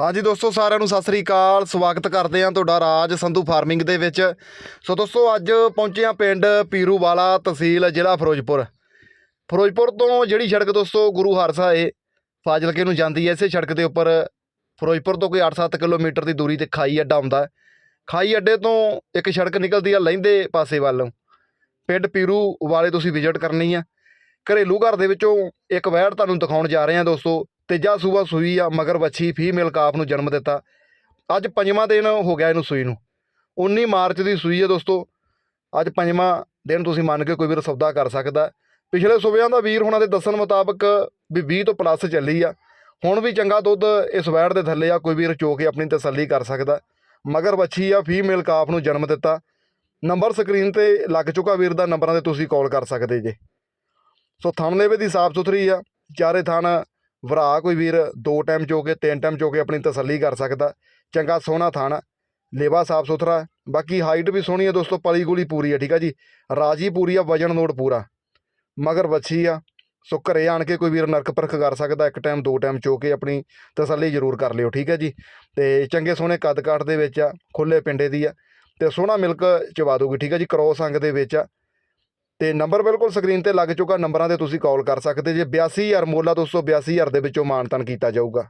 ਹਾਂਜੀ ਦੋਸਤੋ, ਸਾਰਿਆਂ ਨੂੰ ਸਤਿ ਸ੍ਰੀ ਅਕਾਲ। ਸਵਾਗਤ ਕਰਦੇ ਹਾਂ ਤੁਹਾਡਾ ਰਾਜ ਸੰਧੂ ਫਾਰਮਿੰਗ ਦੇ ਵਿੱਚ। ਸੋ ਦੋਸਤੋ, ਅੱਜ ਪਹੁੰਚੇ ਹਾਂ ਪਿੰਡ ਪੀਰੂਵਾਲਾ ਤਹਿਸੀਲ, ਜ਼ਿਲ੍ਹਾ ਫਿਰੋਜ਼ਪੁਰ। ਫਿਰੋਜ਼ਪੁਰ ਤੋਂ ਜਿਹੜੀ ਸੜਕ ਦੋਸਤੋ, ਗੁਰੂ ਹਰਸਾ ਏ, ਫਾਜ਼ਿਲਕੇ ਨੂੰ ਜਾਂਦੀ ਹੈ। ਇਸੇ ਸੜਕ ਦੇ ਉੱਪਰ ਫਿਰੋਜ਼ਪੁਰ ਤੋਂ ਕੋਈ 8-7 ਕਿਲੋਮੀਟਰ ਦੀ ਦੂਰੀ ਤੇ ਖਾਈ ਅੱਡਾ ਆਉਂਦਾ ਖਾਈ ਅੱਡੇ ਤੋਂ ਇੱਕ ਸੜਕ ਨਿਕਲਦੀ ਆ ਲਹਿੰਦੇ ਪਾਸੇ ਵੱਲ। ਪਿੰਡ ਪੀਰੂ ਵਾਲੇ ਤੁਸੀਂ ਵਿਜ਼ਿਟ ਕਰਨੀ ਆ। ਘਰੇਲੂ ਘਰ ਦੇ ਵਿੱਚੋਂ ਇੱਕ ਵਹਿੜ ਤੁਹਾਨੂੰ ਦਿਖਾਉਣ ਜਾ ਰਹੇ ਹਾਂ ਦੋਸਤੋ। ਤੀਜਾ ਸੂਆ ਸੂਈ ਆ, ਮਗਰ ਵੱਛੀ ਫੀਮੇਲ ਕਾਫ ਨੂੰ ਜਨਮ ਦਿੱਤਾ। ਅੱਜ ਪੰਜਵਾਂ ਦਿਨ ਹੋ ਗਿਆ ਇਹਨੂੰ ਸੂਈ ਨੂੰ। 19 ਮਾਰਚ ਦੀ ਸੂਈ ਹੈ ਦੋਸਤੋ। ਅੱਜ ਪੰਜਵਾਂ ਦਿਨ ਤੁਸੀਂ ਮੰਨ ਕੇ ਕੋਈ ਵੀਰ ਸੌਦਾ ਕਰ ਸਕਦਾ। ਪਿਛਲੇ ਸੂਬਿਆਂ ਦਾ ਵੀਰ ਹੁਣਾਂ ਦੇ ਦੱਸਣ ਮੁਤਾਬਕ ਵੀ 20 ਤੋਂ ਪਲੱਸ ਚੱਲੀ ਆ। ਹੁਣ ਵੀ ਚੰਗਾ ਦੁੱਧ ਇਸ ਵੈੜ ਦੇ ਥੱਲੇ ਆ, ਕੋਈ ਵੀਰ ਚੋ ਕੇ ਆਪਣੀ ਤਸੱਲੀ ਕਰ ਸਕਦਾ। ਮਗਰ ਵੱਛੀ ਆ ਫੀਮੇਲ ਕਾਫ ਨੂੰ ਜਨਮ ਦਿੱਤਾ। ਨੰਬਰ ਸਕਰੀਨ ਤੇ ਲੱਗ ਚੁੱਕਾ ਵੀਰ ਦਾ, ਨੰਬਰਾਂ ਤੇ ਤੁਸੀਂ ਕਾਲ ਕਰ ਸਕਦੇ ਜੇ। ਸੋ ਥਣਲੇਵੇ ਦੀ ਸਾਫ਼ ਸੁਥਰੀ ਆ, ਚਾਰੇ ਥਣ ਵਰਾ ਕੋਈ ਵੀਰ ਦੋ ਟਾਈਮ ਚੋ ਕੇ ਤਿੰਨ ਟਾਈਮ ਚੋ ਕੇ ਆਪਣੀ ਤਸੱਲੀ ਕਰ ਸਕਦਾ। ਚੰਗਾ ਸੋਹਣਾ ਥਾਣਾ ਲੇਵਾ ਸਾਫ਼ ਸੁਥਰਾ, ਬਾਕੀ ਹਾਈਟ ਵੀ ਸੋਹਣੀ ਹੈ ਦੋਸਤੋ, ਪਲੀ ਗੁਲੀ ਪੂਰੀ ਹੈ ਠੀਕ ਆ ਜੀ? ਰਾਜੀ ਪੂਰੀ ਆ, ਵਜਨ ਨੋਟ ਪੂਰਾ। ਮਗਰ ਵੱਛੀ ਆ, ਸੋ ਘਰੇ ਆਣ ਕੇ ਕੋਈ ਵੀਰ ਨਰਕ ਪਰਖ ਕਰ ਸਕਦਾ, ਇੱਕ ਟਾਈਮ ਦੋ ਟਾਈਮ ਚੋ ਕੇ ਆਪਣੀ ਤਸੱਲੀ ਜ਼ਰੂਰ ਕਰ ਲਿਓ, ਠੀਕ ਹੈ ਜੀ? ਤੇ ਚੰਗੇ ਸੋਹਣੇ ਕੱਦ ਕਾਠ ਦੇ ਵਿੱਚ ਆ ਖੁੱਲੇ ਪਿੰਡੇ ਦੀ ਆ, ਤੇ ਸੋਹਣਾ ਮਿਲਕ ਚਵਾ ਦੂਗੀ ਠੀਕ ਹੈ ਜੀ? ਕਰੋਸ ਅੰਗ ਦੇ ਵਿੱਚ ਆ ਤੇ ਨੰਬਰ ਬਿਲਕੁਲ ਸਕਰੀਨ ਤੇ ਲੱਗ ਚੁੱਕਾ, ਨੰਬਰਾਂ ਤੇ ਤੁਸੀਂ ਕਾਲ ਕਰ ਸਕਦੇ ਜੇ 82000 ਮੋਲਾ ਦੋਸਤੋ 82000 ਦੇ ਵਿੱਚੋਂ ਮਾਨਤਨ ਕੀਤਾ ਜਾਊਗਾ।